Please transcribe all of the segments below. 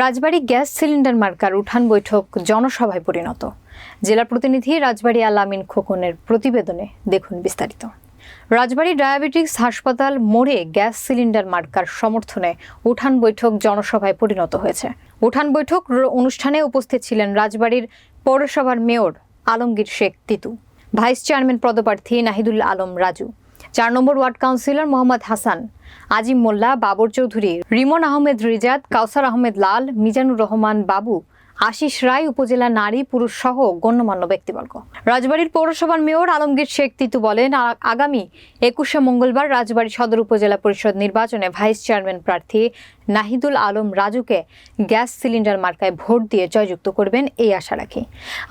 রাজবাড়ী gas cylinder marker উঠান বৈঠক জনসভায় পরিণত। জেলা প্রতিনিধি রাজবাড়ী আলামিন খোকনের প্রতিবেদনে দেখুন বিস্তারিত। রাজবাড়ী ডায়াবেটিক্স হাসপাতাল মোড়ে গ্যাস সিলিন্ডার মার্কার সমর্থনে উঠান বৈঠক জনসভায় পরিণত হয়েছে। উঠান বৈঠক অনুষ্ঠানে উপস্থিত ছিলেন রাজবাড়ীর পৌরসভার mayor Alamgir Sheikh Titu, vice chairman পদপ্রার্থী নাহিদুল আলম রাজু চার number ward councillor Mohammad Hasan, Azim Molla, Babar Chowdhury, Rimon Ahmed Rizad Kawsar Ahmed Lal, Mizanur Rahman Babu, Ashis Roy উপজেলা নারী, পুরুষ সহ গণ্যমান্য ব্যক্তিবর্গ। রাজবাড়ীর পৌরসভার মেয়র আলমগীর শেখ তিতু বলেন আগামী একুশে মঙ্গলবার রাজবাড়ী সদর উপজেলা পরিষদ নির্বাচনে ভাইস চেয়ারম্যান প্রার্থী নাহিদুল আলম রাজুকে গ্যাস সিলিন্ডার মার্কায় ভোট দিয়ে জয়যুক্ত করবেন এই আশা রাখি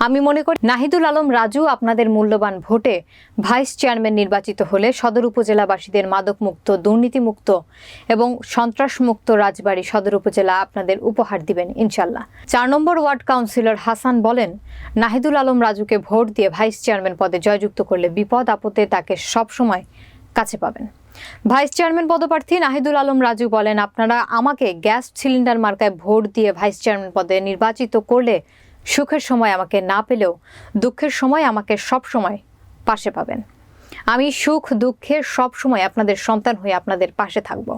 আমি মনে করি নাহিদুল আলম রাজু আপনাদের মূল্যবান ভোটে ভাইস চেয়ারম্যান নির্বাচিত হলে সদর উপজেলাবাসীদের মাদকমুক্ত, দুর্নীতিমুক্ত এবং সন্ত্রাসমুক্ত রাজবাড়ী সদর উপজেলা আপনাদের উপহার দিবেন ইনশাল্লাহ। চার নম্বর ওয়ার্ড কাউন্সিলর হাসান বলেন, নাহিদুল আলম রাজুকে ভোট দিয়ে ভাইস চেয়ারম্যান পদে জয়যুক্ত করলে বিপদ আপদে তাকে সবসময় কাছে পাবেন। ভাইস চেয়ারম্যান পদপ্রার্থী নাহিদুল আলম রাজু বলেন, আপনারা আমাকে গ্যাস সিলিন্ডার মার্কায় ভোট দিয়ে ভাইস চেয়ারম্যান পদে নির্বাচিত করলে সুখের সময় আমাকে না পেলেও দুঃখের সময় আমাকে সব সময় পাশে পাবেন। আমি সুখ দুঃখে সব সময় আপনাদের সন্তান হয়ে আপনাদের পাশে থাকব।